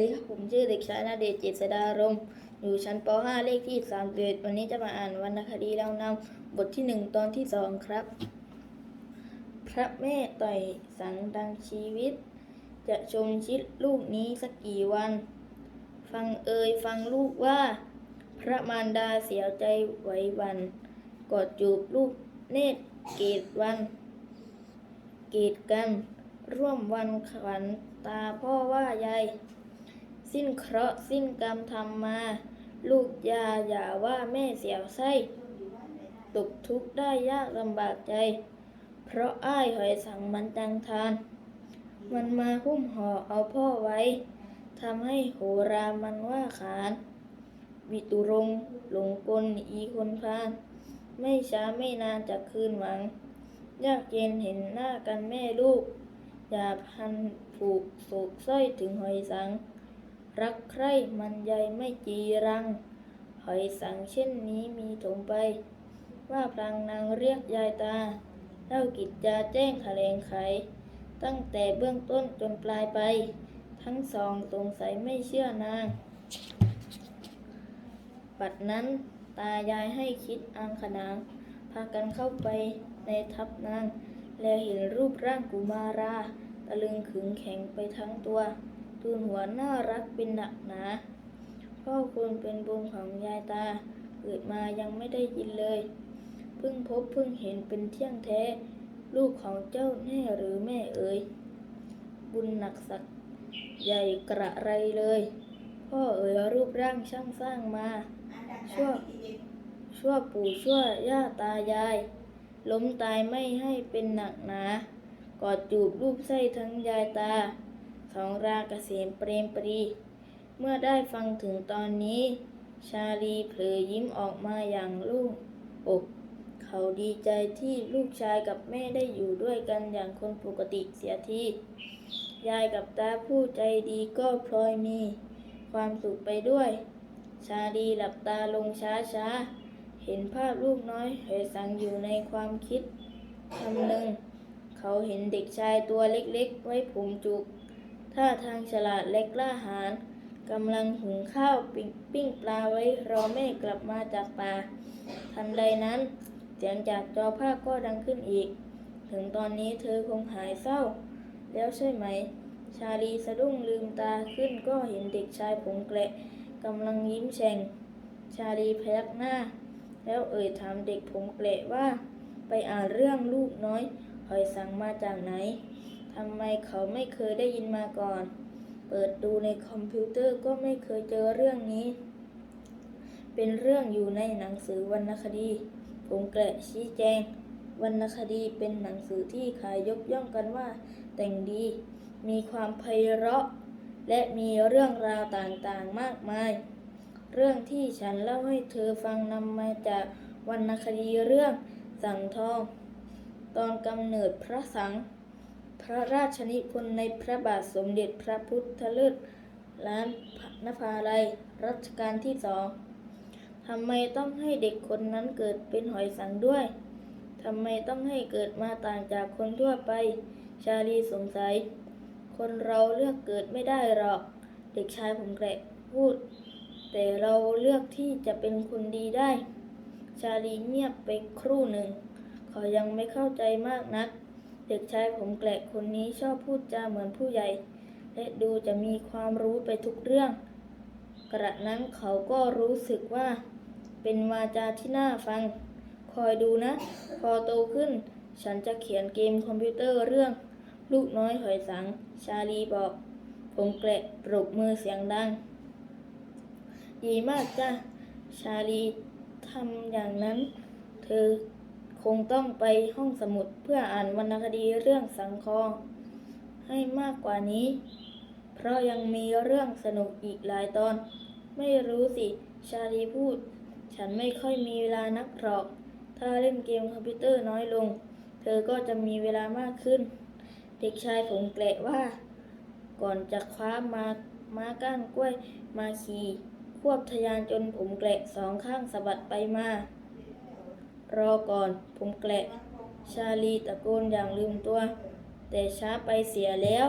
สวัสดีครับผมชื่อเด็กชายนาเดชเจษดารมอยู่ชั้นป .5 เลขที่31วันนี้จะมาอ่านวรรณคดีเล่านำบทที่ 1 ตอนที่ 2 ครับ พระแม่ต่อยสังดังชีวิต จะชมชิดลูกนี้สักกี่วัน ฟังเอ่ยฟังลูกว่า พระมารดาเสียใจไหววัน กอดจูบลูกเนตรเกตวัน เกตกัน ร่วมวันขวัญตาพ่อว่ายาย สิ้นเคราะห์สิ้นกรรมทำมา ลูกยาอย่าว่าแม่เสียวไส้ตกทุกข์ได้ยากลำบากใจ เพราะอ้ายหอยสังมันจังทาน มันมาหุ้มห่อเอาพ่อไว้ทำให้โหรามันว่าขานวิตุรงหลงกลอีคนพาน ไม่ช้าไม่นานจะคืนหวัง ยากเย็นเห็นหน้ากันแม่ลูก อย่าพันผูกโศกสร้อยถึงหอยสัง รักใคร่มันใยไม่จีรัง หอยสังเช่นนี้มีถมไป ว่าพลางนางเรียกยายตาเล่ากิจจาแจ้งแถลงไข ตั้งแต่เบื้องต้นจนปลายไป ทั้งสองสงสัยไม่เชื่อนางปัดนั้นตายายให้คิดอังขนาง พากันเข้าไปในทับนางแล้วเห็นรูปร่างกุมารา ตะลึงขึงแข็งไปทั้งตัว ตูนหัวน่ารักเป็นหนักหนาพ่อคุณเป็นบุญของยายตา เกิดมายังไม่ได้ยินเลย เพิ่งพบเพิ่งเห็นเป็นเที่ยงแท้ ลูกของเจ้าแน่หรือแม่เอ๋ย บุญหนักสักใหญ่กระไรเลย พ่อเอ๋ยรูปร่างช่างสร้างมา ชั่วชั่วปู่ชั่วย่าตายาย ล้มตายไม่ให้เป็นหนักหนา กอดจูบรูปไส้ทั้งยายตา สองราเกษมเปรมปรี เมื่อได้ฟังถึงตอนนี้ ชาลีเผลอยิ้มออกมาอย่างลูกอกเขาดีใจที่ลูกชายกับแม่ได้อยู่ด้วยกันอย่างคนปกติเสียทียายกับตาผู้ใจดีก็พลอยมี ความสุขไปด้วย ชาลีหลับตาลงช้าช้าๆเห็นภาพลูกน้อยเหยสังอยู่ในความคิดคำหนึ่ง เขาเห็นเด็กชายตัวเล็กๆ ไว้ผมจุก ท่าทางฉลาดและกล้าหาญกำลังหุงข้าวปิ้งปิ้งปลาไว้รอแม่กลับมาจากป่าทันใดนั้น เสียงจากจอภาพก็ดังขึ้นอีก ถึงตอนนี้เธอคงหายเศร้า แล้วใช่ไหม ชาลีสะดุ้งลืมตาขึ้นก็เห็นเด็กชายผมแกละกำลังยิ้มแฉ่ง ชาลีพยักหน้า แล้วเอ่ยถามเด็กผมแกละว่า ไปอ่านเรื่องลูกน้อยหอยสั่งมาจากไหน ทำไมเขาไม่เคยได้ยินมาก่อน เปิดดูในคอมพิวเตอร์ก็ไม่เคยเจอเรื่องนี้ เป็นเรื่องอยู่ในหนังสือวรรณคดี ผมแกละชี้แจง วรรณคดีเป็นหนังสือที่ขายยกย่องกันว่า แต่งดี มีความไพเราะ และมีเรื่องราวต่างๆมากมาย เรื่องที่ฉันเล่าให้เธอฟังนำมาจากวรรณคดีเรื่องสังทอง ตอนกำเนิดพระสัง พระราชนิพนธ์ในพระบาทสมเด็จพระพุทธเลิศล้านนภาลัยรัชกาลที่สองทำไมต้องให้เด็กคนนั้นเกิดเป็นหอยสังด้วย ทำไมต้องให้เกิดมาต่างจากคนทั่วไป ชาลีสงสัย คนเราเลือกเกิดไม่ได้หรอก เด็กชายผมแกะพูด แต่เราเลือกที่จะเป็นคนดีได้ ชาลีเงียบไปครู่หนึ่ง เขายังไม่เข้าใจมากนัก เด็กชายผมแกละคนนี้ชอบพูดจาเหมือนผู้ใหญ่ และดูจะมีความรู้ไปทุกเรื่อง กระนั้นเขาก็รู้สึกว่า เป็นวาจาที่น่าฟัง คอยดูนะ พอโตขึ้น ฉันจะเขียนเกมคอมพิวเตอร์เรื่อง ลูกน้อยหอยสัง ชาลีบอก ผมแกละปรบมือเสียงดัง ดีมากจ้ะชาลีทำอย่างนั้น เธอ คงต้องไปห้องสมุดเพื่ออ่านวรรณคดีเรื่องสังคอง ให้มากกว่านี้ เพราะยังมีเรื่องสนุกอีกหลายตอน ไม่รู้สิ ชาลีพูด ฉันไม่ค่อยมีเวลานักหรอก ถ้าเล่นเกมคอมพิวเตอร์น้อยลง เธอก็จะมีเวลามากขึ้น เด็กชายผมแกละว่า ก่อนจะคว้ามาม้าก้านกล้วยมาขี่ควบทยานจนผมแกละสองข้างสะบัดไปมา รอก่อน ผมแกละชาลีตะโกนอย่างลืมตัว แต่ช้าไปเสียแล้ว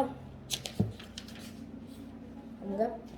ขอบคุณครับ